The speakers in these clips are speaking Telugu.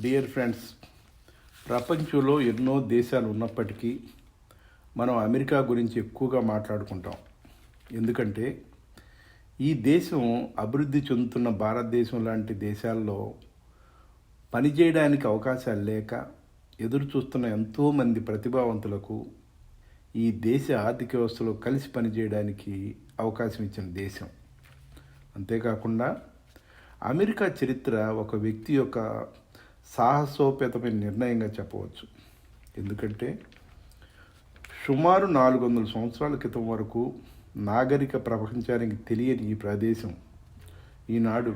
డియర్ ఫ్రెండ్స్ ప్రపంచంలో ఎన్నో దేశాలు ఉన్నప్పటికీ మనం అమెరికా గురించి ఎక్కువగా మాట్లాడుకుంటాం. ఎందుకంటే ఈ దేశం అభివృద్ధి చెందుతున్న భారతదేశం లాంటి దేశాల్లో పనిచేయడానికి అవకాశాలు లేక ఎదురు చూస్తున్న ఎంతోమంది ప్రతిభావంతులకు ఈ దేశ ఆర్థిక వ్యవస్థలో కలిసి పనిచేయడానికి అవకాశం ఇచ్చిన దేశం. అంతేకాకుండా అమెరికా చరిత్ర ఒక వ్యక్తి యొక్క సాహసోపేతమైన నిర్ణయంగా చెప్పవచ్చు. ఎందుకంటే సుమారు నాలుగు వందల సంవత్సరాల క్రితం వరకు నాగరిక ప్రపంచానికి తెలియని ఈ ప్రదేశం ఈనాడు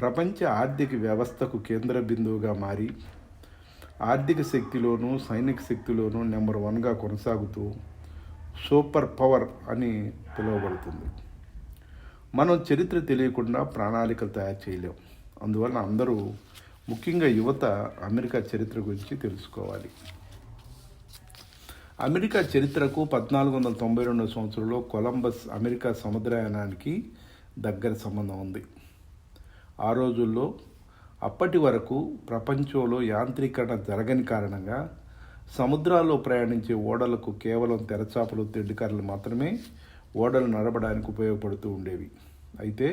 ప్రపంచ ఆర్థిక వ్యవస్థకు కేంద్ర బిందువుగా మారి ఆర్థిక శక్తిలోనూ సైనిక శక్తిలోనూ నెంబర్ వన్గా కొనసాగుతూ సూపర్ పవర్ అని పిలువబడుతుంది. మనం చరిత్ర తెలియకుండా ప్రణాళికలు తయారు చేయలేం. అందువల్ల అందరూ ముఖ్యంగా యువత అమెరికా చరిత్ర గురించి తెలుసుకోవాలి. అమెరికా చరిత్రకు పద్నాలుగు వందల తొంభై రెండు సంవత్సరంలో కొలంబస్ అమెరికా సముద్రయానానికి దగ్గర సంబంధం ఉంది. ఆ రోజుల్లో అప్పటి వరకు ప్రపంచంలో యాంత్రీకరణ జరగని కారణంగా సముద్రాల్లో ప్రయాణించే ఓడలకు కేవలం తెరచాపలు తెడ్డికర్రలు మాత్రమే ఓడలు నడపడానికి ఉపయోగపడుతూ ఉండేవి. అయితే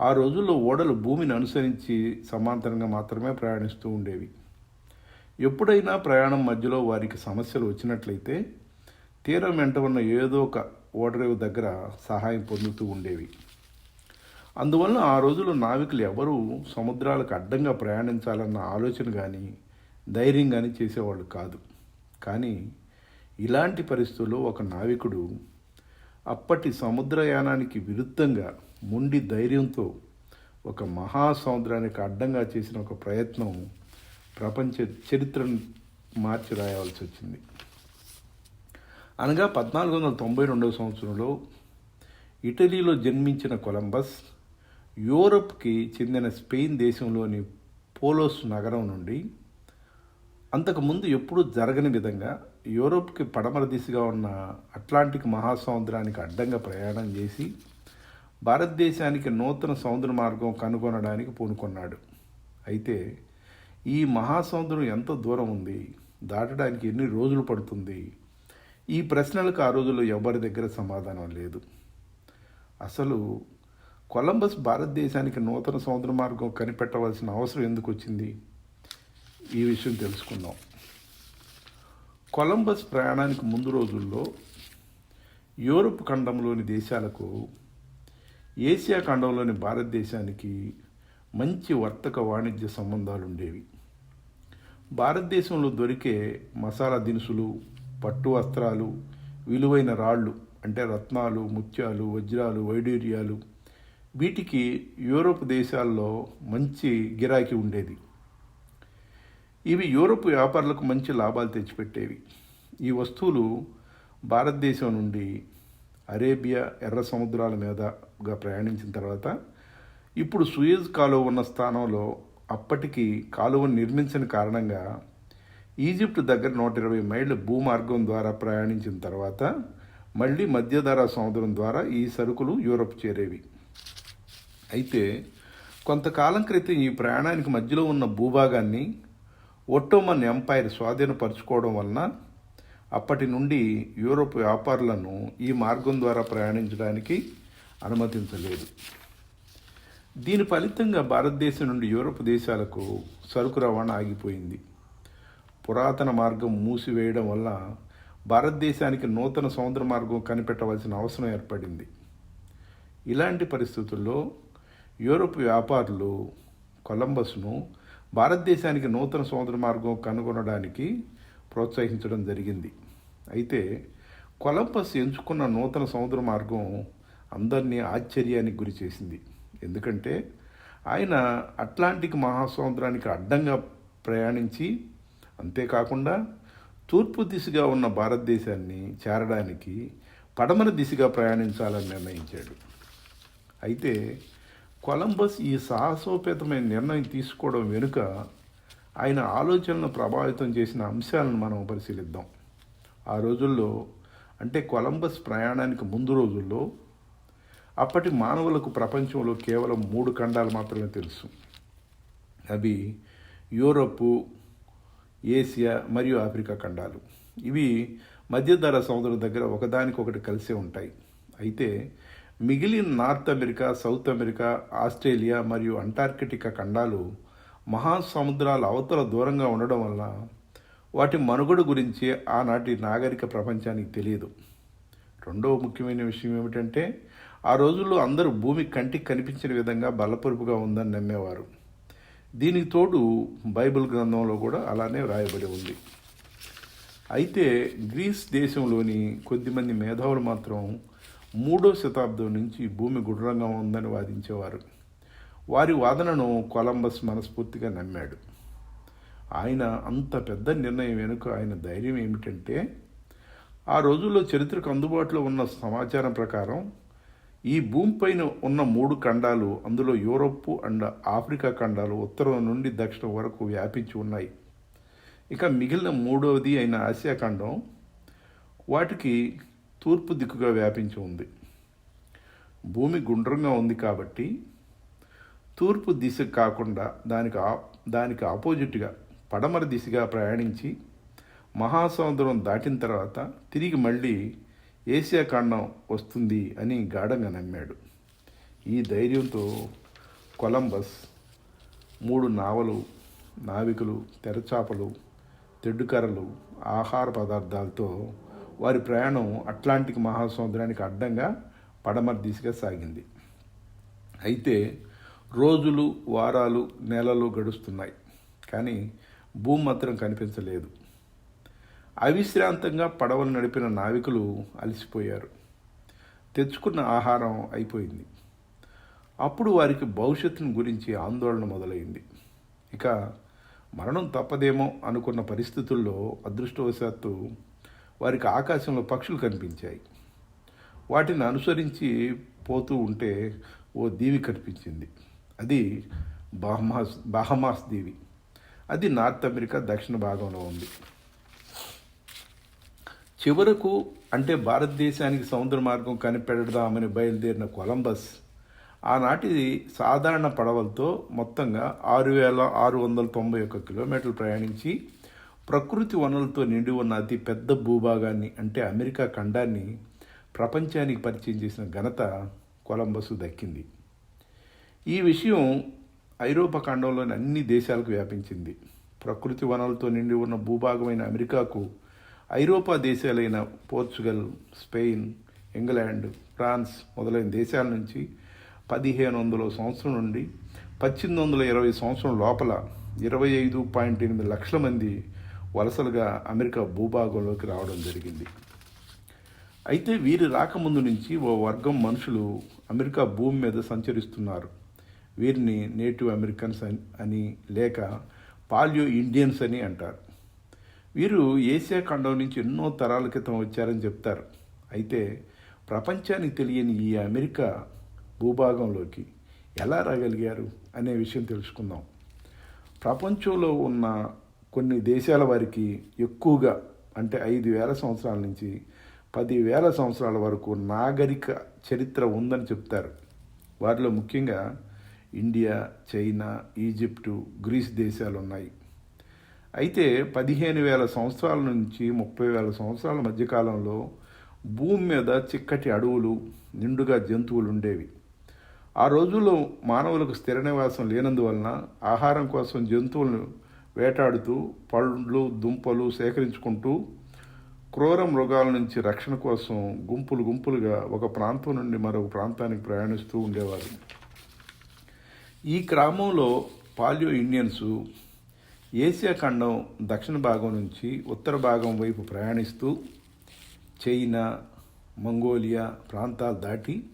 ఆ రోజుల్లో ఓడలు భూమిని అనుసరించి సమాంతరంగా మాత్రమే ప్రయాణిస్తూ ఉండేవి. ఎప్పుడైనా ప్రయాణం మధ్యలో వారికి సమస్యలు వచ్చినట్లయితే తీరం వెంట ఉన్న ఏదో ఒక ఓడరేవు దగ్గర సహాయం పొందుతూ ఉండేవి. అందువల్ల ఆ రోజుల్లో నావికులు ఎవరూ సముద్రాలకు అడ్డంగా ప్రయాణించాలన్న ఆలోచన కానీ ధైర్యం కానీ చేసేవాళ్ళు కాదు. కానీ ఇలాంటి పరిస్థితుల్లో ఒక నావికుడు అప్పటి సముద్రయానానికి విరుద్ధంగా మొండి ధైర్యంతో ఒక మహాసముద్రానికి అడ్డంగా చేసిన ఒక ప్రయత్నం ప్రపంచ చరిత్రను మార్చి రాయవలసి వచ్చింది. అనగా పద్నాలుగు వందల తొంభై రెండవ సంవత్సరంలో ఇటలీలో జన్మించిన కొలంబస్ యూరప్కి చెందిన స్పెయిన్ దేశంలోని పోలోస్ నగరం నుండి అంతకుముందు ఎప్పుడూ జరగని విధంగా యూరోప్కి పడమర దిశగా ఉన్న అట్లాంటిక్ మహాసముద్రానికి అడ్డంగా ప్రయాణం చేసి భారతదేశానికి నూతన సముద్ర మార్గం కనుగొనడానికి పూనుకున్నాడు. అయితే ఈ మహాసముద్రం ఎంత దూరం ఉంది? దాటడానికి ఎన్ని రోజులు పడుతుంది? ఈ ప్రశ్నలకు ఆ రోజుల్లో ఎవరి దగ్గర సమాధానం లేదు. అసలు కొలంబస్ భారతదేశానికి నూతన సముద్ర మార్గం కనిపెట్టవలసిన అవసరం ఎందుకు వచ్చింది? ఈ విషయం తెలుసుకుందాం. కొలంబస్ ప్రయాణానికి ముందు రోజుల్లో యూరప్ ఖండంలోని దేశాలకు ఏసియా ఖండంలోని భారతదేశానికి మంచి వర్తక వాణిజ్య సంబంధాలు ఉండేవి భారతదేశంలో దొరికే మసాలా దినుసులు పట్టు వస్త్రాలు విలువైన రాళ్ళు అంటే రత్నాలు ముత్యాలు వజ్రాలు వైడూర్యాలు వీటికి యూరోప్ దేశాల్లో మంచి గిరాకీ ఉండేది. ఇవి యూరోప్ వ్యాపారులకు మంచి లాభాలు తెచ్చిపెట్టేవి. ఈ వస్తువులు భారతదేశం నుండి అరేబియా ఎర్ర సముద్రాల మీదగా ప్రయాణించిన తర్వాత ఇప్పుడు సుయేజ్ కాలువ ఉన్న స్థానంలో అప్పటికి కాలువను నిర్మించిన కారణంగా ఈజిప్ట్ దగ్గర నూట ఇరవై మైళ్ళ భూమార్గం ద్వారా ప్రయాణించిన తర్వాత మళ్ళీ మధ్యధరా సముద్రం ద్వారా ఈ సరుకులు యూరప్ చేరేవి. అయితే కొంతకాలం క్రితం ఈ ప్రయాణానికి మధ్యలో ఉన్న భూభాగాన్ని ఒట్టోమన్ ఎంపైర్ స్వాధీనపరచుకోవడం వలన అప్పటి నుండి యూరోప్ వ్యాపారులను ఈ మార్గం ద్వారా ప్రయాణించడానికి అనుమతించలేదు. దీని ఫలితంగా భారతదేశం నుండి యూరోప్ దేశాలకు సరుకు రవాణా ఆగిపోయింది. పురాతన మార్గం మూసివేయడం వల్ల భారతదేశానికి నూతన సముద్ర మార్గం కనిపెట్టవలసిన అవసరం ఏర్పడింది. ఇలాంటి పరిస్థితుల్లో యూరోప్ వ్యాపారులు కొలంబస్ను భారతదేశానికి నూతన సముద్ర మార్గం కనుగొనడానికి ప్రోత్సహించడం జరిగింది. అయితే కొలంబస్ ఎంచుకున్న నూతన సముద్ర మార్గం అందరినీ ఆశ్చర్యానికి గురి చేసింది. ఎందుకంటే ఆయన అట్లాంటిక్ మహాసముద్రానికి అడ్డంగా ప్రయాణించి అంతేకాకుండా తూర్పు దిశగా ఉన్న భారతదేశాన్ని చేరడానికి పడమర దిశగా ప్రయాణించాలని నిర్ణయించాడు. అయితే కొలంబస్ ఈ సాహసోపేతమైన నిర్ణయం తీసుకోవడం వెనుక ఆయన ఆలోచనలను ప్రభావితం చేసిన అంశాలను మనం పరిశీలిద్దాం. ఆ రోజుల్లో అంటే కొలంబస్ ప్రయాణానికి ముందు రోజుల్లో అప్పటి మానవులకు ప్రపంచంలో కేవలం మూడు ఖండాలు మాత్రమే తెలుసు. అవి యూరోపు ఏసియా మరియు ఆఫ్రికా ఖండాలు. ఇవి మధ్యధర సముద్రం దగ్గర ఒకదానికొకటి కలిసే ఉంటాయి. అయితే మిగిలిన North America South America Australia మరియు అంటార్కిటికా ఖండాలు మహాసముద్రాల అవతల దూరంగా ఉండడం వల్ల వాటి మనుగడ గురించి ఆనాటి నాగరిక ప్రపంచానికి తెలియదు. రెండవ ముఖ్యమైన విషయం ఏమిటంటే ఆ రోజుల్లో అందరూ భూమి కంటికి కనిపించిన విధంగా బలపరుపుగా ఉందని నమ్మేవారు. దీనికి తోడు బైబిల్ గ్రంథంలో కూడా అలానే వ్రాయబడి ఉంది. అయితే గ్రీస్ దేశంలోని కొద్దిమంది మేధావులు మాత్రం మూడో శతాబ్దం నుంచి భూమి గుండ్రంగా ఉందని వాదించేవారు. వారి వాదనను కొలంబస్ మనస్ఫూర్తిగా నమ్మాడు. ఆయన అంత పెద్ద నిర్ణయం వెనుక ఆయన ధైర్యం ఏమిటంటే ఆ రోజుల్లో చరిత్రకు అందుబాటులో ఉన్న సమాచారం ప్రకారం ఈ భూమిపైన ఉన్న మూడు ఖండాలు అందులో యూరోప్ అండ్ ఆఫ్రికా ఖండాలు ఉత్తరం నుండి దక్షిణం వరకు వ్యాపించి ఉన్నాయి. ఇక మిగిలిన మూడవది అయిన ఆసియా ఖండం వాటికి తూర్పు దిక్కుగా వ్యాపించి ఉంది. భూమి గుండ్రంగా ఉంది కాబట్టి తూర్పు దిశ కాకుండా దానికి దానికి ఆపోజిట్గా పడమర దిశగా ప్రయాణించి మహాసముద్రం దాటిన తర్వాత తిరిగి మళ్ళీ ఏసియా ఖండం వస్తుంది అని గాఢంగా నమ్మాడు. ఈ ధైర్యంతో కొలంబస్ మూడు నావలు నావికులు తెరచాపలు తెడ్డుకర్రలు ఆహార పదార్థాలతో వారి ప్రయాణం అట్లాంటిక్ మహాసముద్రానికి అడ్డంగా పడమర దిశగా సాగింది. అయితే రోజులు వారాలు నెలలు గడుస్తున్నాయి. కానీ భూమి మాత్రం కనిపించలేదు. అవిశ్రాంతంగా పడవలు నడిపిన నావికులు అలసిపోయారు. తెచ్చుకున్న ఆహారం అయిపోయింది. అప్పుడు వారికి భవిష్యత్తును గురించి ఆందోళన మొదలైంది. ఇక మరణం తప్పదేమో అనుకున్న పరిస్థితుల్లో అదృష్టవశాత్తు వారికి ఆకాశంలో పక్షులు కనిపించాయి. వాటిని అనుసరించి పోతూ ఉంటే ఓ దీవి కనిపించింది. అది బాహమాస్ బాహమాస్ దీవి. అది నార్త్ అమెరికా దక్షిణ భాగంలో ఉంది. చివరకు అంటే భారతదేశానికి సముద్ర మార్గం కనిపెడదామని బయలుదేరిన కొలంబస్ ఆనాటి సాధారణ పడవలతో మొత్తంగా ఆరు వేల ఆరు వందల తొంభై ఒక్క కిలోమీటర్లు ప్రయాణించి ప్రకృతి వనరులతో నిండి ఉన్న అతి పెద్ద భూభాగాన్ని అంటే అమెరికా ఖండాన్ని ప్రపంచానికి పరిచయం చేసిన ఘనత కొలంబస్ దక్కింది. ఈ విషయం ఐరోపా ఖండంలోని అన్ని దేశాలకు వ్యాపించింది. ప్రకృతి వనరులతో నిండి ఉన్న భూభాగమైన అమెరికాకు ఐరోపా దేశాలైన పోర్చుగల్ స్పెయిన్ ఇంగ్లాండ్ ఫ్రాన్స్ మొదలైన దేశాల నుంచి పదిహేను వందల సంవత్సరం నుండి పద్దెనిమిది వందల ఇరవై సంవత్సరం లోపల ఇరవై ఐదు పాయింట్ ఎనిమిది లక్షల మంది వలసలుగా అమెరికా భూభాగంలోకి రావడం జరిగింది. అయితే వీరి రాకముందు నుంచి ఓ వర్గం మనుషులు అమెరికా భూమి మీద సంచరిస్తున్నారు. వీరిని నేటివ్ అమెరికన్స్ అని లేక పాలియో ఇండియన్స్ అని అంటారు. వీరు ఏసియా ఖండం నుంచి ఎన్నో తరాల క్రితం వచ్చారని చెప్తారు. అయితే ప్రపంచానికి తెలియని ఈ అమెరికా భూభాగంలోకి ఎలా రాగలిగారు అనే విషయం తెలుసుకుందాం. ప్రపంచంలో ఉన్న కొన్ని దేశాల వారికి ఎక్కువగా అంటే ఐదు వేల సంవత్సరాల నుంచి పది వేల సంవత్సరాల వరకు నాగరిక చరిత్ర ఉందని చెప్తారు. వారిలో ముఖ్యంగా ఇండియా చైనా ఈజిప్టు గ్రీస్ దేశాలు ఉన్నాయి అయితే పదిహేను వేల సంవత్సరాల నుంచి ముప్పై వేల సంవత్సరాల మధ్యకాలంలో భూమి మీద చిక్కటి అడవులు నిండుగా జంతువులు ఉండేవి ఆ రోజుల్లో మానవులకు స్థిర నివాసం లేనందువలన ఆహారం కోసం జంతువులను వేటాడుతూ పళ్ళు దుంపలు సేకరించుకుంటూ క్రూర మృగాల నుంచి రక్షణ కోసం గుంపులు గుంపులుగా ఒక ప్రాంతం నుండి మరొక ప్రాంతానికి ప్రయాణిస్తూ ఉండేవారు. ఈ క్రమంలో పాలియో ఇండియన్సు ఏసియా ఖండం దక్షిణ భాగం నుంచి ఉత్తర భాగం వైపు ప్రయాణిస్తూ చైనా మంగోలియా ప్రాంతాలు దాటి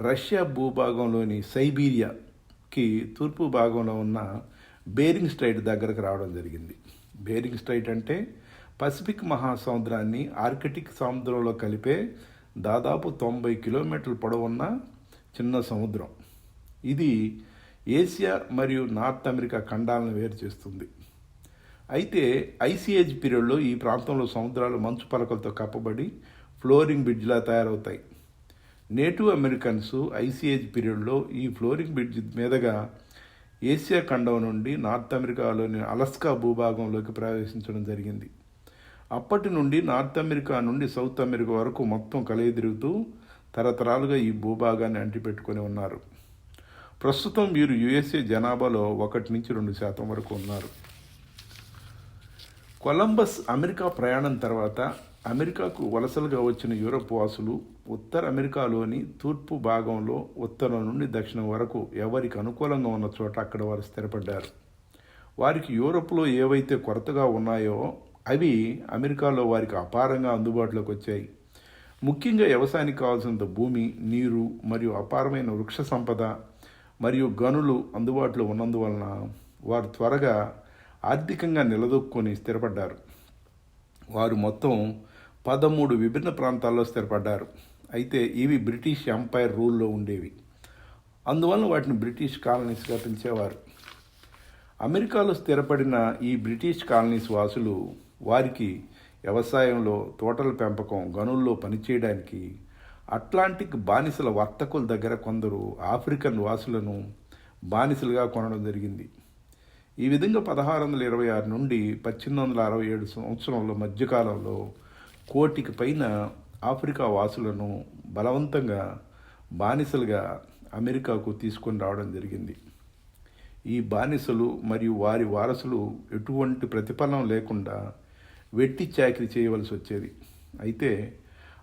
రష్యా భూభాగంలోని సైబీరియాకి తూర్పు భాగంలో ఉన్న బేరింగ్ స్ట్రైట్ దగ్గరకు రావడం జరిగింది. బేరింగ్ స్ట్రైట్ అంటే పసిఫిక్ మహాసముద్రాన్ని ఆర్కిటిక్ సముద్రంలో కలిపే దాదాపు తొంభై కిలోమీటర్ల పొడవున్న చిన్న సముద్రం. ఇది ఏసియా మరియు నార్త్ అమెరికా ఖండాలను వేరు చేస్తుంది. అయితే ఐసీఏజ్ పీరియడ్లో ఈ ప్రాంతంలో సముద్రాలు మంచు పలకలతో కప్పబడి ఫ్లోరింగ్ బ్రిడ్జ్లా తయారవుతాయి. నేటివ్ అమెరికన్స్ ఐసీఏజ్ పీరియడ్లో ఈ ఫ్లోరింగ్ బ్రిడ్జ్ మీదుగా ఏసియా ఖండం నుండి నార్త్ అమెరికాలోని అలస్కా భూభాగంలోకి ప్రవేశించడం జరిగింది. అప్పటి నుండి నార్త్ అమెరికా నుండి సౌత్ అమెరికా వరకు మొత్తం కలియదిరుగుతూ తరతరాలుగా ఈ భూభాగాన్ని అంటిపెట్టుకొని ఉన్నారు. ప్రస్తుతం వీరు యుఎస్ఏ జనాభాలో ఒకటి నుంచి రెండు శాతం వరకు ఉన్నారు. కొలంబస్ అమెరికా ప్రయాణం తర్వాత అమెరికాకు వలసలుగా వచ్చిన యూరప్ వాసులు ఉత్తర అమెరికాలోని తూర్పు భాగంలో ఉత్తరం నుండి దక్షిణం వరకు ఎవరికి అనుకూలంగా ఉన్న చోట అక్కడ వారు స్థిరపడ్డారు. వారికి యూరప్లో ఏవైతే కొరతగా ఉన్నాయో అవి అమెరికాలో వారికి అపారంగా అందుబాటులోకి వచ్చాయి. ముఖ్యంగా వ్యవసాయానికి కావాల్సినంత భూమి నీరు మరియు అపారమైన వృక్ష సంపద మరియు గనులు అందుబాటులో ఉన్నందువలన వారు త్వరగా ఆర్థికంగా నిలదొక్కుని స్థిరపడ్డారు. వారు మొత్తం పదమూడు విభిన్న ప్రాంతాల్లో స్థిరపడ్డారు. అయితే ఇవి బ్రిటిష్ ఎంపైర్ రూల్లో ఉండేవి. అందువలన వాటిని బ్రిటిష్ కాలనీస్గా పిలిచేవారు. అమెరికాలో స్థిరపడిన ఈ బ్రిటిష్ కాలనీస్ వాసులు వారికి వ్యవసాయంలో తోటల పెంపకం గనుల్లో పనిచేయడానికి అట్లాంటిక్ బానిసల వర్తకుల దగ్గర కొందరు ఆఫ్రికన్ వాసులను బానిసలుగా కొనడం జరిగింది. ఈ విధంగా పదహారు వందల ఇరవై ఆరు నుండి పద్దెనిమిది వందల అరవై ఏడు సంవత్సరంలో మధ్యకాలంలో కోటికి పైన ఆఫ్రికా వాసులను బలవంతంగా బానిసలుగా అమెరికాకు తీసుకొని రావడం జరిగింది. ఈ బానిసలు మరియు వారి వారసులు ఎటువంటి ప్రతిఫలం లేకుండా వెట్టి చాకరీ చేయవలసి వచ్చేది. అయితే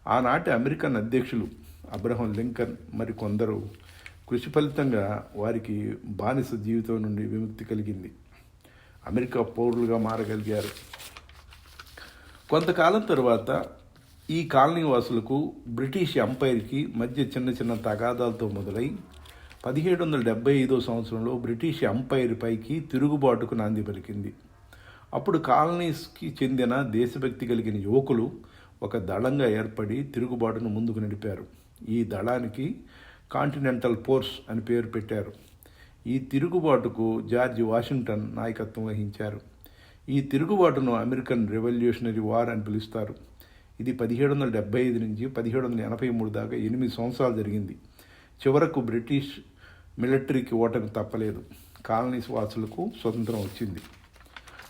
ఆనాటి అమెరికన్ అధ్యక్షులు అబ్రహం లింకన్ మరి కొందరు కృషి ఫలితంగా వారికి బానిస జీవితం నుండి విముక్తి కలిగింది. అమెరికా పౌరులుగా మారగలిగారు. కొంతకాలం తరువాత ఈ కాలనీ వాసులకు బ్రిటిష్ ఎంపైర్కి మధ్య చిన్న చిన్న తగాదాలతో మొదలై పదిహేడు వందల డెబ్బై ఐదో సంవత్సరంలో బ్రిటిష్ ఎంపైర్ పైకి తిరుగుబాటుకు నాంది పలికింది. అప్పుడు కాలనీస్కి చెందిన దేశభక్తి కలిగిన యువకులు ఒక దళంగా ఏర్పడి తిరుగుబాటును ముందుకు నడిపారు. ఈ దళానికి కాంటినెంటల్ ఫోర్స్ అని పేరు పెట్టారు. ఈ తిరుగుబాటుకు జార్జ్ వాషింగ్టన్ నాయకత్వం వహించారు. ఈ తిరుగుబాటును అమెరికన్ రెవల్యూషనరీ వార్ అని పిలుస్తారు. ఇది పదిహేడు వందల డెబ్బై ఐదు నుంచి పదిహేడు వందల ఎనభై మూడు దాకా ఎనిమిది సంవత్సరాలు జరిగింది. చివరకు బ్రిటిష్ మిలిటరీకి ఓటమి తప్పలేదు. కాలనీస్ వాసులకు స్వతంత్రం వచ్చింది.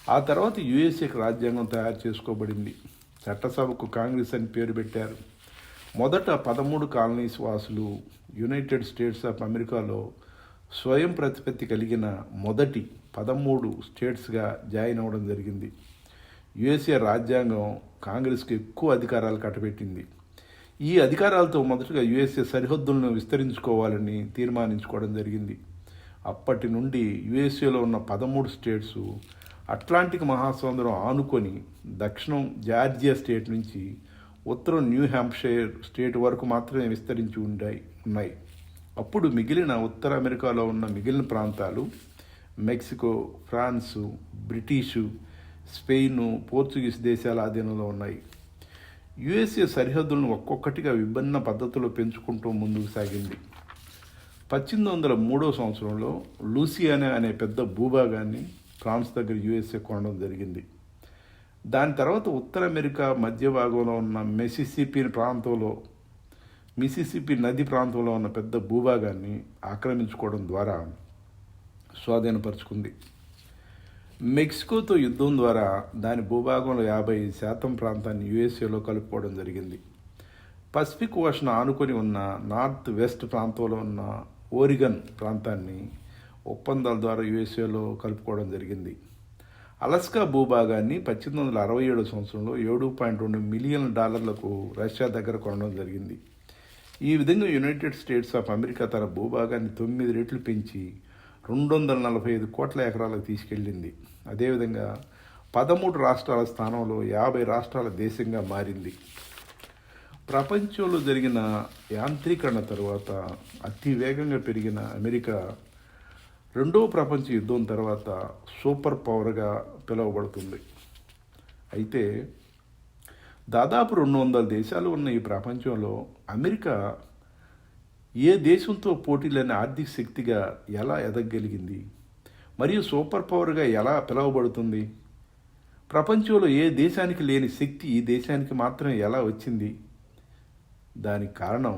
ఆ తర్వాత యుఎస్ఏకి రాజ్యాంగం తయారు చేసుకోబడింది. చట్టసభకు కాంగ్రెస్ అని పేరు పెట్టారు. మొదట పదమూడు కాలనీస్ వాసులు యునైటెడ్ స్టేట్స్ ఆఫ్ అమెరికాలో స్వయం ప్రతిపత్తి కలిగిన మొదటి పదమూడు స్టేట్స్గా జాయిన్ అవ్వడం జరిగింది. యుఎస్ఏ రాజ్యాంగం కాంగ్రెస్కి ఎక్కువ అధికారాలు కట్టబెట్టింది. ఈ అధికారాలతో మొదటగా యుఎస్ఏ సరిహద్దులను విస్తరించుకోవాలని తీర్మానించుకోవడం జరిగింది. అప్పటి నుండి యుఎస్ఏలో ఉన్న పదమూడు స్టేట్స్ అట్లాంటిక్ మహాసముద్రం ఆనుకొని దక్షిణం జార్జియా స్టేట్ నుంచి ఉత్తరం న్యూ హ్యాంప్షైర్ స్టేట్ వరకు మాత్రమే విస్తరించి ఉండాయి ఉన్నాయి. అప్పుడు మిగిలిన ఉత్తర అమెరికాలో ఉన్న మిగిలిన ప్రాంతాలు Mexico France British Spain Portuguese దేశాల ఆధీనంలో ఉన్నాయి. యుఎస్ఏ సరిహద్దులను ఒక్కొక్కటిగా విభిన్న పద్ధతిలో పెంచుకుంటూ ముందుకు సాగింది. పద్దెనిమిది వందల మూడో సంవత్సరంలో లూసియానా అనే పెద్ద భూభాగాన్ని ఫ్రాన్స్ దగ్గర యుఎస్ఏ కొనడం జరిగింది. దాని తర్వాత ఉత్తర అమెరికా మధ్య భాగంలో ఉన్న మెసిసిపి ప్రాంతంలో మిసిసిపి నది ప్రాంతంలో ఉన్న పెద్ద భూభాగాన్ని ఆక్రమించుకోవడం ద్వారా స్వాధీనపరుచుకుంది. మెక్సికోతో యుద్ధం ద్వారా దాని భూభాగంలో యాభై శాతం ప్రాంతాన్ని యుఎస్ఏలో కలుపుకోవడం జరిగింది. పసిఫిక్ ఓషన్ ఆనుకొని ఉన్న నార్త్ వెస్ట్ ప్రాంతంలో ఉన్న ఓరిగన్ ప్రాంతాన్ని ఒప్పందాల ద్వారా యుఎస్ఏలో కలుపుకోవడం జరిగింది. అలస్కా భూభాగాన్ని పద్దెనిమిది వందల అరవై ఏడు సంవత్సరంలో ఏడు పాయింట్ రెండు మిలియన్ డాలర్లకు రష్యా దగ్గర కొనడం జరిగింది. ఈ విధంగా యునైటెడ్ స్టేట్స్ ఆఫ్ అమెరికా తన భూభాగాన్ని తొమ్మిది రెట్లు పెంచి రెండు వందల నలభై ఐదు కోట్ల ఎకరాలకు తీసుకెళ్ళింది. అదేవిధంగా పదమూడు రాష్ట్రాల స్థానంలో యాభై రాష్ట్రాల దేశంగా మారింది. ప్రపంచంలో జరిగిన యాంత్రీకరణ తరువాత అతి వేగంగా పెరిగిన అమెరికా రెండవ ప్రపంచ యుద్ధం తర్వాత సూపర్ పవర్గా పిలువబడుతుంది. అయితే దాదాపు రెండు వందల దేశాలు ఉన్న ఈ ప్రపంచంలో అమెరికా ఏ దేశంతో పోటీ లేని ఆర్థిక శక్తిగా ఎలా ఎదగగలిగింది మరియు సూపర్ పవర్గా ఎలా పిలువబడుతుంది? ప్రపంచంలో ఏ దేశానికి లేని శక్తి ఈ దేశానికి మాత్రమే ఎలా వచ్చింది? దానికి కారణం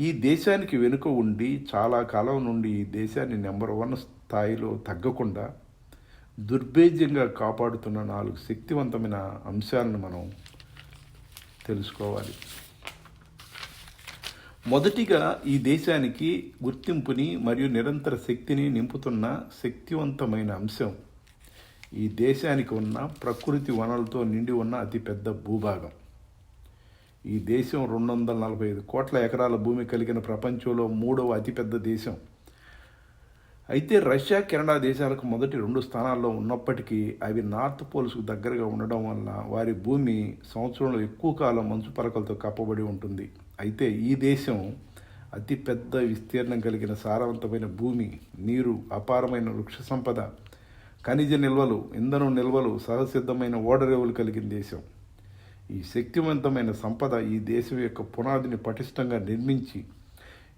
ఈ దేశానికి వెనుక ఉండి చాలా కాలం నుండి ఈ దేశాన్ని నెంబర్ వన్ స్థాయిలో తగ్గకుండా దుర్భేజ్యంగా కాపాడుతున్న నాలుగు శక్తివంతమైన అంశాలను మనం తెలుసుకోవాలి. మొదటిగా ఈ దేశానికి గుర్తింపుని మరియు నిరంతర శక్తిని నింపుతున్న శక్తివంతమైన అంశం ఈ దేశానికి ఉన్న ప్రకృతి వనరులతో నిండి ఉన్న అతిపెద్ద భూభాగం. ఈ దేశం రెండు వందల నలభై ఐదు కోట్ల ఎకరాల భూమి కలిగిన ప్రపంచంలో మూడవ అతిపెద్ద దేశం. అయితే రష్యా కెనడా దేశాలకు మొదటి రెండు స్థానాల్లో ఉన్నప్పటికీ అవి నార్త్ పోల్స్కు దగ్గరగా ఉండడం వల్ల వారి భూమి సంవత్సరంలో ఎక్కువ కాలం మంచు పలకలతో కప్పబడి ఉంటుంది. అయితే ఈ దేశం అతిపెద్ద విస్తీర్ణం కలిగిన సారవంతమైన భూమి నీరు అపారమైన వృక్ష సంపద ఖనిజ నిల్వలు ఇంధనం నిల్వలు సహసిద్ధమైన ఓడరేవులు కలిగిన దేశం. ఈ శక్తివంతమైన సంపద ఈ దేశం యొక్క పునాదిని పటిష్టంగా నిర్మించి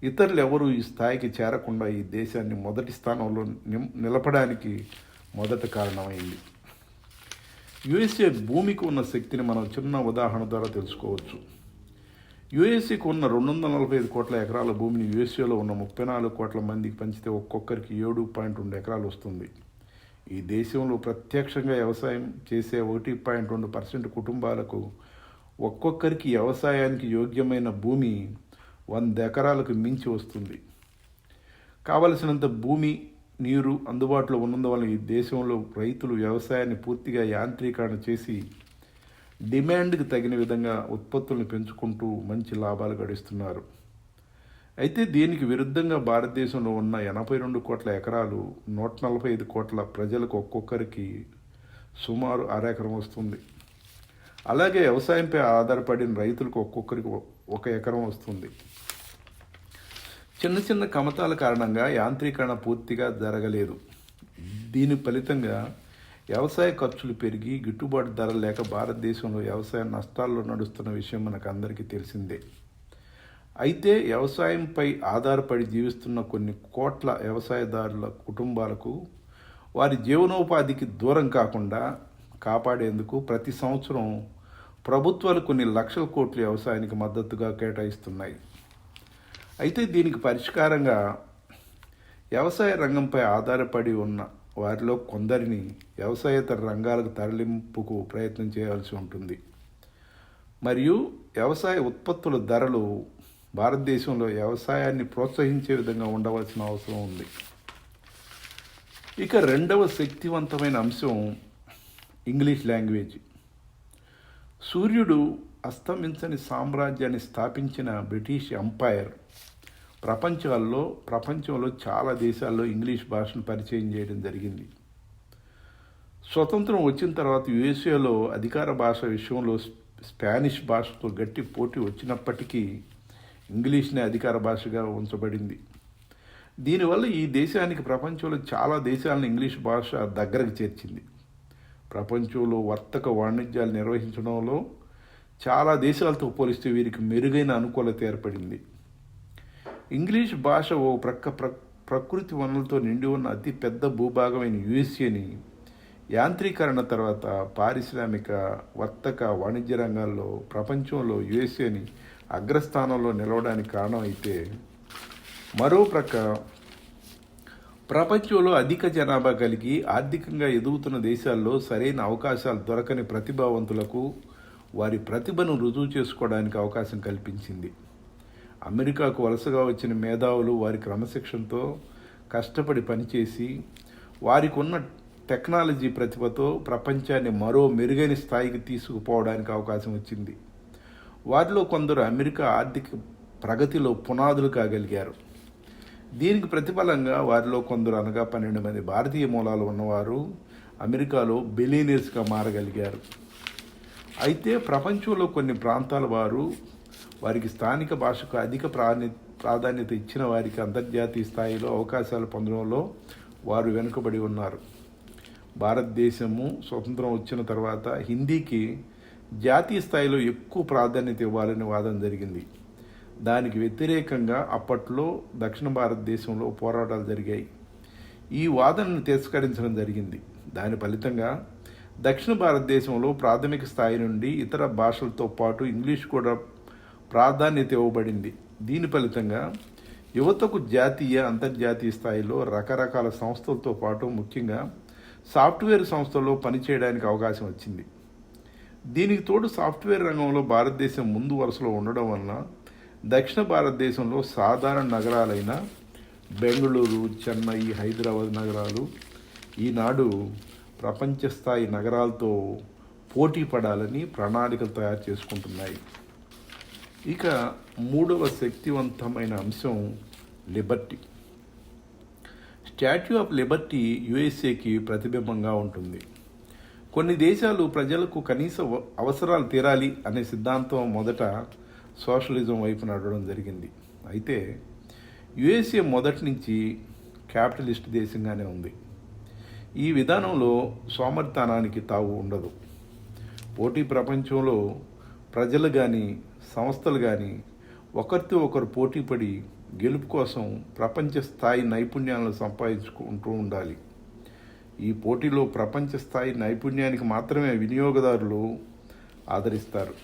ఇతరులు ఎవరూ ఈ స్థాయికి చేరకుండా ఈ దేశాన్ని మొదటి స్థానంలో నిం- నిలపడానికి మొదట కారణమైంది. యుఎస్ఏ భూమికి ఉన్న శక్తిని మనం చిన్న ఉదాహరణ ద్వారా తెలుసుకోవచ్చు. యుఎస్ఏకి ఉన్న రెండు వందల నలభై ఐదు కోట్ల ఎకరాల భూమిని యుఎస్ఏలో ఉన్న ముప్పై నాలుగు కోట్ల మందికి పంచితే ఒక్కొక్కరికి ఏడు పాయింట్ రెండు ఎకరాలు వస్తుంది. ఈ దేశంలో ప్రత్యక్షంగా వ్యవసాయం చేసే ఒకటి పాయింట్ రెండు పర్సెంట్ కుటుంబాలకు ఒక్కొక్కరికి వ్యవసాయానికి యోగ్యమైన భూమి వంద ఎకరాలకు మించి వస్తుంది. కావలసినంత భూమి నీరు అందుబాటులో ఉన్నందువల్ల ఈ దేశంలో రైతులు వ్యవసాయాన్ని పూర్తిగా యాంత్రీకరణ చేసి డిమాండ్కి తగిన విధంగా ఉత్పత్తులను పెంచుకుంటూ మంచి లాభాలు గడిస్తున్నారు. అయితే దీనికి విరుద్ధంగా భారతదేశంలో ఉన్న ఎనభై రెండు కోట్ల ఎకరాలు నూట నలభై ఐదు కోట్ల ప్రజలకు ఒక్కొక్కరికి సుమారు అరెకరం వస్తుంది. అలాగే వ్యవసాయంపై ఆధారపడిన రైతులకు ఒక్కొక్కరికి ఒక ఎకరం వస్తుంది. చిన్న చిన్న కమతాల కారణంగా యాంత్రీకరణ పూర్తిగా జరగలేదు. దీని ఫలితంగా వ్యవసాయ ఖర్చులు పెరిగి గిట్టుబాటు ధర లేక భారతదేశంలో వ్యవసాయ నష్టాల్లో నడుస్తున్న విషయం మనకు అందరికీ తెలిసిందే. అయితే వ్యవసాయంపై ఆధారపడి జీవిస్తున్న కొన్ని కోట్ల వ్యవసాయదారుల కుటుంబాలకు వారి జీవనోపాధికి దూరం కాకుండా కాపాడేందుకు ప్రతి సంవత్సరం ప్రభుత్వాలు కొన్ని లక్షల కోట్లు వ్యవసాయానికి మద్దతుగా కేటాయిస్తున్నాయి. అయితే దీనికి పరిష్కారంగా వ్యవసాయ రంగంపై ఆధారపడి ఉన్న వారిలో కొందరిని వ్యవసాయేతర రంగాలకు తరలింపుకు ప్రయత్నం చేయాల్సి ఉంటుంది. మరియు వ్యవసాయ ఉత్పత్తుల ధరలు భారతదేశంలో వ్యవసాయాన్ని ప్రోత్సహించే విధంగా ఉండవలసిన అవసరం ఉంది. ఇక రెండవ శక్తివంతమైన అంశం ఇంగ్లీష్ లాంగ్వేజ్. సూర్యుడు అస్తమించని సామ్రాజ్యాన్ని స్థాపించిన బ్రిటిష్ ఎంపైర్. ప్రపంచాల్లో ప్రపంచంలో చాలా దేశాల్లో ఇంగ్లీష్ భాషను పరిచయం చేయడం జరిగింది. స్వతంత్రం వచ్చిన తర్వాత యుఎస్ఏలో అధికార భాష విషయంలో స్పానిష్ భాషతో గట్టి పోటీ వచ్చినప్పటికీ ఇంగ్లీష్నే అధికార భాషగా ఉంచబడింది. దీనివల్ల ఈ దేశానికి ప్రపంచంలో చాలా దేశాలను ఇంగ్లీష్ భాష దగ్గరకు చేర్చింది. ప్రపంచంలో వర్తక వాణిజ్యాలు నిర్వహించడంలో చాలా దేశాలతో పోలిస్తే వీరికి మెరుగైన అనుకూలత ఏర్పడింది. ఇంగ్లీష్ భాష ఓ ప్రక్క ప్ర ప్రకృతి వనరులతో నిండి ఉన్న అతి పెద్ద భూభాగమైన యుఎస్ఏని యాంత్రీకరణ తర్వాత పారిశ్రామిక వర్తక వాణిజ్య రంగాల్లో ప్రపంచంలో యుఎస్ఏని అగ్రస్థానంలో నిలవడానికి కారణం అయితే మరో ప్రక్క ప్రపంచంలో అధిక జనాభా కలిగి ఆర్థికంగా ఎదుగుతున్న దేశాల్లో సరైన అవకాశాలు దొరకని ప్రతిభావంతులకు వారి ప్రతిభను రుజువు చేసుకోవడానికి అవకాశం కల్పించింది. అమెరికాకు వలసగా వచ్చిన మేధావులు వారి క్రమశిక్షణతో కష్టపడి పనిచేసి వారికి ఉన్న టెక్నాలజీ ప్రతిభతో ప్రపంచాన్ని మరో మెరుగైన స్థాయికి తీసుకుపోవడానికి అవకాశం వచ్చింది. వారిలో కొందరు అమెరికా ఆర్థిక ప్రగతిలో పునాదులు కాగలిగారు. దీనికి ప్రతిఫలంగా వారిలో కొందరు అనగా పన్నెండు మంది భారతీయ మూలాలు ఉన్నవారు అమెరికాలో బిలీనియర్స్గా మారగలిగారు. అయితే ప్రపంచంలో కొన్ని ప్రాంతాల వారు వారికి స్థానిక భాషకు అధిక ప్రాధాన్య ప్రాధాన్యత ఇచ్చిన వారికి అంతర్జాతీయ స్థాయిలో అవకాశాలు పొందడంలో వారు వెనుకబడి ఉన్నారు. భారతదేశము స్వతంత్రం వచ్చిన తర్వాత హిందీకి జాతీయ స్థాయిలో ఎక్కువ ప్రాధాన్యత ఇవ్వాలని వాదన జరిగింది. దానికి వ్యతిరేకంగా అప్పట్లో దక్షిణ భారతదేశంలో పోరాటాలు జరిగాయి. ఈ వాదనను తిరస్కరించడం జరిగింది. దాని ఫలితంగా దక్షిణ భారతదేశంలో ప్రాథమిక స్థాయి నుండి ఇతర భాషలతో పాటు ఇంగ్లీష్ కూడా ప్రాధాన్యత ఇవ్వబడింది. దీని ఫలితంగా యువతకు జాతీయ అంతర్జాతీయ స్థాయిలో రకరకాల సంస్థలతో పాటు ముఖ్యంగా సాఫ్ట్వేర్ సంస్థల్లో పనిచేయడానికి అవకాశం వచ్చింది. దీనికి తోడు సాఫ్ట్వేర్ రంగంలో భారతదేశం ముందు వరుసలో ఉండడం వలన దక్షిణ భారతదేశంలో సాధారణ నగరాలైన బెంగళూరు చెన్నై హైదరాబాద్ నగరాలు ఈనాడు ప్రపంచ స్థాయి నగరాలతో పోటీ పడాలని ప్రణాళికలు తయారు చేసుకుంటున్నాయి. ఇక మూడవ శక్తివంతమైన అంశం లిబర్టీ. స్టాట్యూ ఆఫ్ లిబర్టీ యుఎస్ఏకి ప్రతిబింబంగా ఉంటుంది. కొన్ని దేశాలు ప్రజలకు కనీస అవసరాలు తీరాలి అనే సిద్ధాంతం మొదట సోషలిజం వైపు నడవడం జరిగింది. అయితే యుఎస్ఏ మొదటి నుంచి క్యాపిటలిస్ట్ దేశంగానే ఉంది. ఈ విధానంలో సోమరితనానికి తావు ఉండదు. పోటీ ప్రపంచంలో ప్రజలు కానీ సంస్థలు కానీ ఒకరితో ఒకరు పోటీపడి గెలుపు కోసం ప్రపంచ స్థాయి నైపుణ్యాలను సంపాదించుకుంటూ ఉండాలి. ఈ పోటీలో ప్రపంచ స్థాయి నైపుణ్యానికి మాత్రమే వినియోగదారులు ఆదరిస్తారు.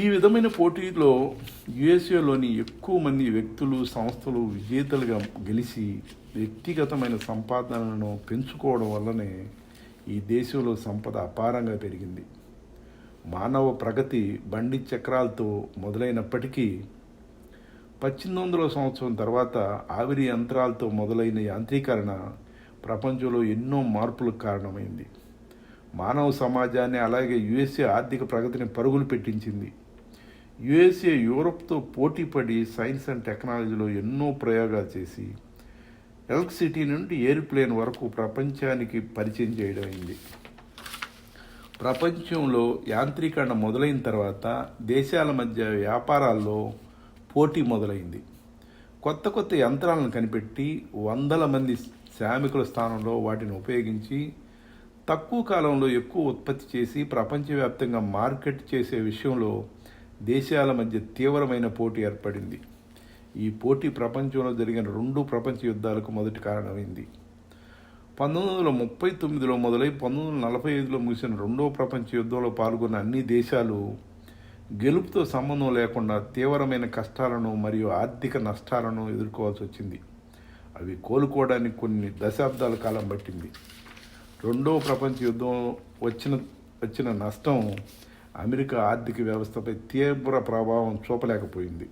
ఈ విధమైన పోటీలో యుఎస్ఏలోని ఎక్కువ మంది వ్యక్తులు సంస్థలు విజేతలుగా గెలిచి వ్యక్తిగతమైన సంపాదనలను పెంచుకోవడం వల్లనే ఈ దేశంలో సంపద అపారంగా పెరిగింది. మానవ ప్రగతి బండి చక్రాలతో మొదలైనప్పటికీ పద్దెనిమిది వందల సంవత్సరం తర్వాత ఆవిరి యంత్రాలతో మొదలైన యాంత్రీకరణ ప్రపంచంలో ఎన్నో మార్పులకు కారణమైంది. మానవ సమాజాన్ని అలాగే యుఎస్ఏ ఆర్థిక ప్రగతిని పరుగులు పెట్టించింది. యుఎస్ఏ యూరప్తో పోటీపడి సైన్స్ అండ్ టెక్నాలజీలో ఎన్నో ప్రయోగాలు చేసి ఎలక్ట్రిసిటీ నుండి ఎయిర్ప్లేన్ వరకు ప్రపంచానికి పరిచయం చేయడం అయింది. ప్రపంచంలో యాంత్రీకరణ మొదలైన తర్వాత దేశాల మధ్య వ్యాపారాల్లో పోటీ మొదలైంది. కొత్త కొత్త యంత్రాలను కనిపెట్టి వందల మంది శ్రామికుల స్థానంలో వాటిని ఉపయోగించి తక్కువ కాలంలో ఎక్కువ ఉత్పత్తి చేసి ప్రపంచవ్యాప్తంగా మార్కెట్ చేసే విషయంలో దేశాల మధ్య తీవ్రమైన పోటీ ఏర్పడింది. ఈ పోటీ ప్రపంచంలో జరిగిన రెండు ప్రపంచ యుద్ధాలకు మొదటి కారణమైంది. పంతొమ్మిది వందల ముప్పై తొమ్మిదిలో మొదలై పంతొమ్మిది వందల నలభై ఐదులో ముగిసిన రెండో ప్రపంచ యుద్ధంలో పాల్గొన్న అన్ని దేశాలు గెలుపుతో సంబంధం లేకుండా తీవ్రమైన కష్టాలను మరియు ఆర్థిక నష్టాలను ఎదుర్కోవాల్సి వచ్చింది. అవి కోలుకోవడానికి కొన్ని దశాబ్దాల కాలం పట్టింది. రెండో ప్రపంచ యుద్ధం వచ్చిన వచ్చిన నష్టం అమెరికా ఆర్థిక వ్యవస్థపై తీవ్ర ప్రభావం చూపలేకపోయింది.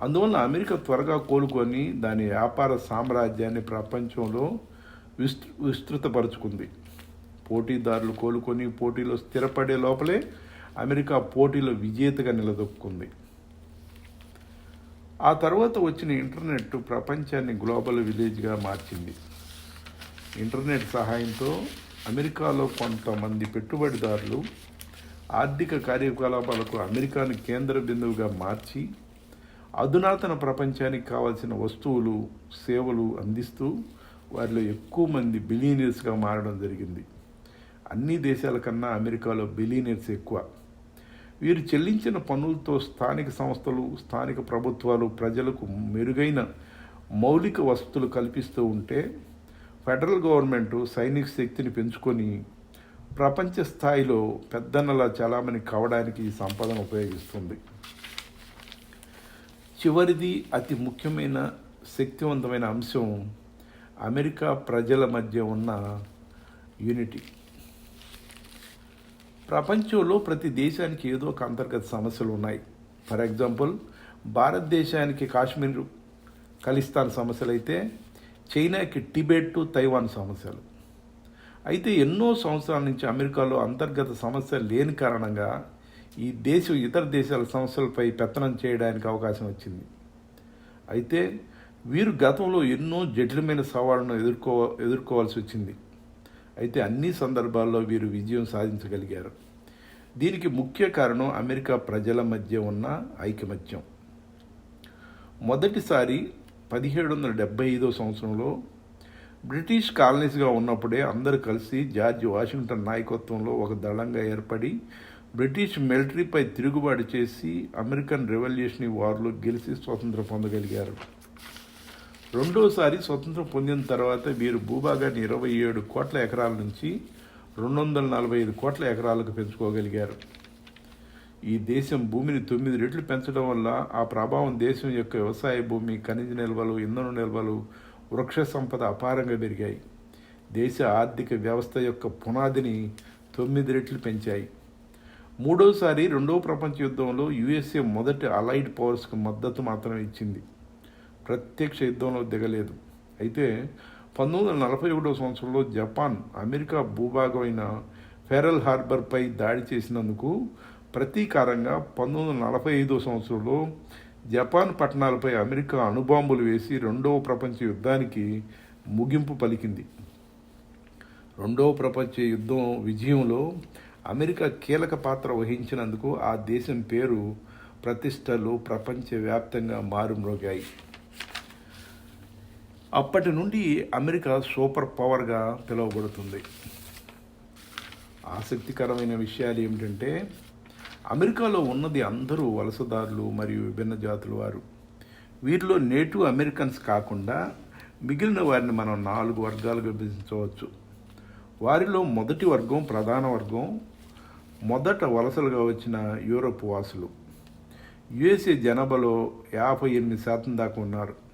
అందువల్ల అమెరికా త్వరగా కోలుకొని దాని వ్యాపార సామ్రాజ్యాన్ని ప్రపంచంలో విస్తృ విస్తృతపరుచుకుంది. పోటీదారులు కోలుకొని పోటీలో స్థిరపడే లోపలే అమెరికా పోటీలో విజేతగా నిలదొక్కుంది. ఆ తర్వాత వచ్చిన ఇంటర్నెట్ ప్రపంచాన్ని గ్లోబల్ విలేజ్గా మార్చింది. ఇంటర్నెట్ సహాయంతో అమెరికాలో కొంతమంది పెట్టుబడిదారులు ఆర్థిక కార్యకలాపాలకు అమెరికాను కేంద్ర బిందువుగా మార్చి అధునాతన ప్రపంచానికి కావాల్సిన వస్తువులు సేవలు అందిస్తూ వారిలో ఎక్కువ మంది బిలీనియర్స్గా మారడం జరిగింది. అన్ని దేశాల కన్నా అమెరికాలో బిలీనియర్స్ ఎక్కువ. వీరు చెల్లించిన పన్నులతో స్థానిక సంస్థలు స్థానిక ప్రభుత్వాలు ప్రజలకు మెరుగైన మౌలిక వసతులు కల్పిస్తూ ఉంటే ఫెడరల్ గవర్నమెంట్ సైనిక శక్తిని పెంచుకొని ప్రపంచ స్థాయిలో పెద్దన్నల చలామణి కావడానికి ఈ సంపదను ఉపయోగిస్తుంది. చివరిది అతి ముఖ్యమైన శక్తివంతమైన అంశం అమెరికా ప్రజల మధ్య ఉన్న యూనిటీ. ప్రపంచంలో ప్రతి దేశానికి ఏదో ఒక అంతర్గత సమస్యలు ఉన్నాయి. ఫర్ ఎగ్జాంపుల్ భారతదేశానికి కాశ్మీర్ ఖలిస్తాన్ సమస్యలు అయితే చైనాకి టిబెట్ తైవాన్ సమస్యలు. అయితే ఎన్నో సంవత్సరాల నుంచి అమెరికాలో అంతర్గత సమస్య లేని కారణంగా ఈ దేశం ఇతర దేశాల సమస్యలపై పెత్తనం చేయడానికి అవకాశం వచ్చింది. అయితే వీరు గతంలో ఎన్నో జటిలమైన సవాళ్ళను ఎదుర్కో ఎదుర్కోవాల్సి వచ్చింది. అయితే అన్ని సందర్భాల్లో వీరు విజయం సాధించగలిగారు. దీనికి ముఖ్య కారణం అమెరికా ప్రజల మధ్య ఉన్న ఐకమత్యం. మొదటిసారి పదిహేడు వందల డెబ్బై ఐదో సంవత్సరంలో బ్రిటిష్ కాలనీస్గా ఉన్నప్పుడే అందరూ కలిసి జార్జ్ వాషింగ్టన్ నాయకత్వంలో ఒక దళంగా ఏర్పడి బ్రిటిష్ మిలిటరీపై తిరుగుబాటు చేసి అమెరికన్ రెవల్యూషనరీ వార్లో గెలిచి స్వాతంత్రం పొందగలిగారు. రెండోసారి స్వతంత్రం పొందిన తర్వాత వీరు భూభాగాన్ని ఇరవై ఏడు కోట్ల ఎకరాల నుంచి రెండు వందల నలభై ఐదు కోట్ల ఎకరాలకు పెంచుకోగలిగారు. ఈ దేశం భూమిని తొమ్మిది రెట్లు పెంచడం వల్ల ఆ ప్రభావం దేశం యొక్క వ్యవసాయ భూమి ఖనిజ నిల్వలు ఇంధన నిల్వలు వృక్ష సంపద అపారంగా పెరిగాయి. దేశ ఆర్థిక వ్యవస్థ యొక్క పునాదిని తొమ్మిది రెట్లు పెంచాయి. మూడోసారి రెండవ ప్రపంచ యుద్ధంలో యుఎస్ఏ మొదటి అలైడ్ పవర్స్కు మద్దతు మాత్రమే ఇచ్చింది. ప్రత్యక్ష యుద్ధంలో దిగలేదు. అయితే పంతొమ్మిది వందల నలభై ఒకటో సంవత్సరంలో జపాన్ అమెరికా భూభాగమైన ఫెరల్ హార్బర్పై దాడి చేసినందుకు ప్రతీకారంగా పంతొమ్మిది వందల నలభై ఐదో సంవత్సరంలో జపాన్ పట్టణాలపై అమెరికా అణుబాంబులు వేసి రెండవ ప్రపంచ యుద్ధానికి ముగింపు పలికింది. రెండవ ప్రపంచ యుద్ధం విజయంలో అమెరికా కీలక పాత్ర వహించినందుకు ఆ దేశం పేరు ప్రతిష్టలు ప్రపంచవ్యాప్తంగా మారుమ్రోగాయి. అప్పటి నుండి అమెరికా సూపర్ పవర్గా పిలువబడుతుంది. ఆసక్తికరమైన విషయాలు ఏమిటంటే అమెరికాలో ఉన్నది అందరూ వలసదారులు మరియు విభిన్న జాతుల వారు. వీరిలో నేటివ్ అమెరికన్స్ కాకుండా మిగిలిన వారిని మనం నాలుగు వర్గాలుగా విభజించవచ్చు. వారిలో మొదటి వర్గం ప్రధాన వర్గం మొదట వలసలుగా వచ్చిన యూరోప్ వాసులు. యుఎస్ఏ జనాభాలో యాభై ఎనిమిది శాతం దాకా ఉన్నారు.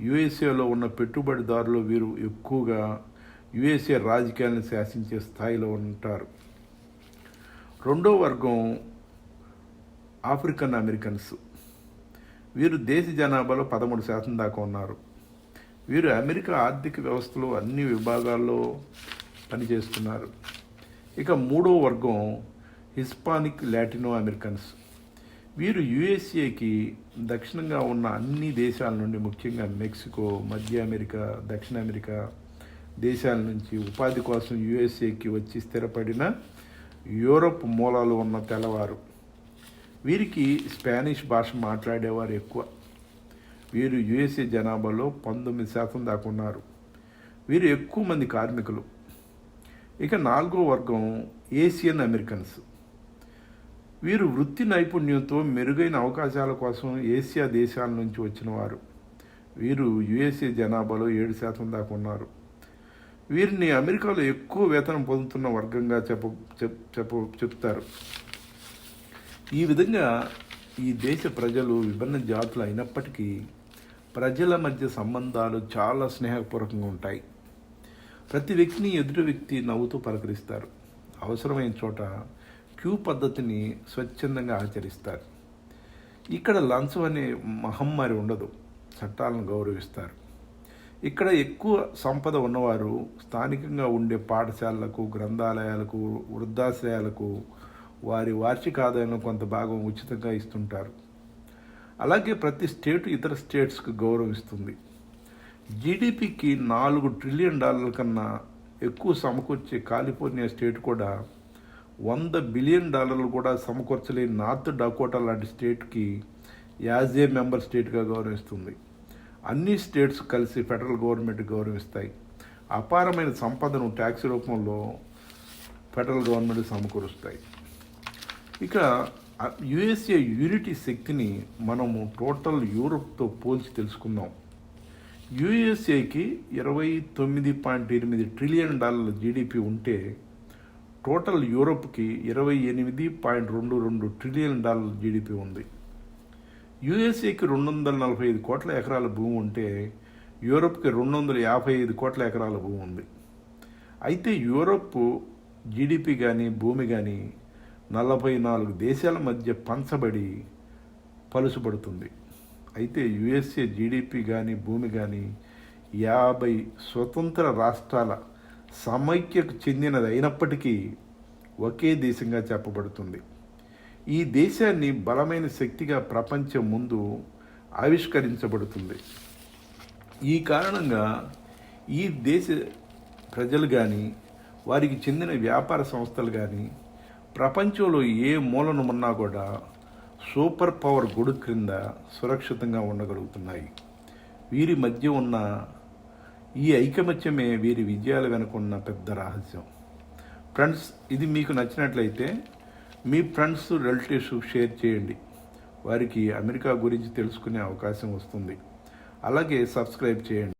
యుఎస్ఏలో ఉన్న పెట్టుబడిదారులు వీరు ఎక్కువగా యుఎస్ఏ రాజకీయాలను శాసించే స్థాయిలో ఉంటారు. రెండో వర్గం ఆఫ్రికన్ అమెరికన్స్. వీరు దేశ జనాభాలో పదమూడు శాతం దాకా ఉన్నారు. వీరు అమెరికా ఆర్థిక వ్యవస్థలో అన్ని విభాగాల్లో పనిచేస్తున్నారు. ఇక మూడో వర్గం హిస్పానిక్ లాటినో అమెరికన్స్. వీరు యుఎస్ఏకి దక్షిణంగా ఉన్న అన్ని దేశాల నుండి ముఖ్యంగా మెక్సికో మధ్య అమెరికా దక్షిణ అమెరికా దేశాల నుంచి ఉపాధి కోసం యుఎస్ఏకి వచ్చి స్థిరపడిన యూరోప్ మూలాలు ఉన్న తెల్లవారు. వీరికి స్పానిష్ భాష మాట్లాడేవారు ఎక్కువ. వీరు యుఎస్ఏ జనాభాలో పంతొమ్మిది శాతం దాకా ఉన్నారు. వీరు ఎక్కువ మంది కార్మికులు. ఇక నాలుగో వర్గం ఏషియన్ అమెరికన్స్. వీరు వృత్తి నైపుణ్యంతో మెరుగైన అవకాశాల కోసం ఏషియా దేశాల నుంచి వచ్చిన వారు వీరు యుఎస్ఏ జనాభాలో ఏడు శాతం దాకా ఉన్నారు. వీరిని అమెరికాలో ఎక్కువ వేతనం పొందుతున్న వర్గంగా చెప్ప చెప్ చెప్ప చెప్తారు. ఈ విధంగా ఈ దేశ ప్రజలు విభిన్న జాతులు అయినప్పటికీ ప్రజల మధ్య సంబంధాలు చాలా స్నేహపూర్వకంగా ఉంటాయి. ప్రతి వ్యక్తిని ఎదుటి వ్యక్తి నవ్వుతూ పలకరిస్తారు. అవసరమైన చోట క్యూ పద్ధతిని స్వచ్ఛందంగా ఆచరిస్తారు. ఇక్కడ లంచం అనే మహమ్మారి ఉండదు చట్టాలను గౌరవిస్తారు. ఇక్కడ ఎక్కువ సంపద ఉన్నవారు స్థానికంగా ఉండే పాఠశాలలకు గ్రంథాలయాలకు వృద్ధాశ్రయాలకు వారి వార్షిక ఆదాయంలో కొంత భాగం ఉచితంగా ఇస్తుంటారు. అలాగే ప్రతి స్టేట్ ఇతర స్టేట్స్కు గౌరవిస్తుంది. జీడిపికి నాలుగు ట్రిలియన్ డాలర్ల కన్నా ఎక్కువ సమకూర్చే కాలిఫోర్నియా స్టేట్ కూడా వంద బిలియన్ డాలర్లు కూడా సమకూర్చలేని నార్త్ డకోటా లాంటి స్టేట్కి యాజ్ ఏ మెంబర్ స్టేట్గా గౌరవిస్తుంది. అన్ని స్టేట్స్ కలిసి ఫెడరల్ గవర్నమెంట్ గౌరవిస్తాయి. అపారమైన సంపదను ట్యాక్స్ రూపంలో ఫెడరల్ గవర్నమెంట్ సమకూరుస్తాయి. ఇక యుఎస్ఏ యూనిటీ శక్తిని మనము టోటల్ యూరోప్తో పోల్చి తెలుసుకుందాం. యుఎస్ఏకి ఇరవై తొమ్మిది పాయింట్ ఎనిమిది ట్రిలియన్ డాలర్ల జీడిపి ఉంటే టోటల్ యూరోప్కి ఇరవై ఎనిమిది పాయింట్ రెండు రెండు ట్రిలియన్ డాలర్ జీడిపి ఉంది. యుఎస్ఏకి రెండు వందల నలభై ఐదు కోట్ల ఎకరాల భూమి ఉంటే యూరోప్కి రెండు వందల యాభై ఐదు కోట్ల ఎకరాల భూమి ఉంది. అయితే యూరోప్ జీడిపి కానీ భూమి కానీ నలభై నాలుగు దేశాల మధ్య పంచబడి పలుసుపడుతుంది. అయితే యుఎస్ఏ జీడిపి కానీ భూమి కానీ యాభై స్వతంత్ర రాష్ట్రాల సమైక్యకు చెందినది అయినప్పటికీ ఒకే దేశంగా చెప్పబడుతుంది. ఈ దేశాన్ని బలమైన శక్తిగా ప్రపంచం ముందు ఆవిష్కరించబడుతుంది. ఈ కారణంగా ఈ దేశ ప్రజలు కానీ వారికి చెందిన వ్యాపార సంస్థలు కానీ ప్రపంచంలో ఏ మూలను ఉన్నా కూడా సూపర్ పవర్ గొడుగు క్రింద సురక్షితంగా ఉండగలుగుతున్నాయి. వీరి మధ్య ఉన్న ఈ ఐకమత్యమే వీరి విజయాల వెనుకున్న పెద్ద రహస్యం. ఫ్రెండ్స్ ఇది మీకు నచ్చినట్లయితే మీ ఫ్రెండ్స్ రిలేటివ్స్ షేర్ చేయండి. వారికి అమెరికా గురించి తెలుసుకునే అవకాశం వస్తుంది. అలాగే సబ్స్క్రైబ్ చేయండి.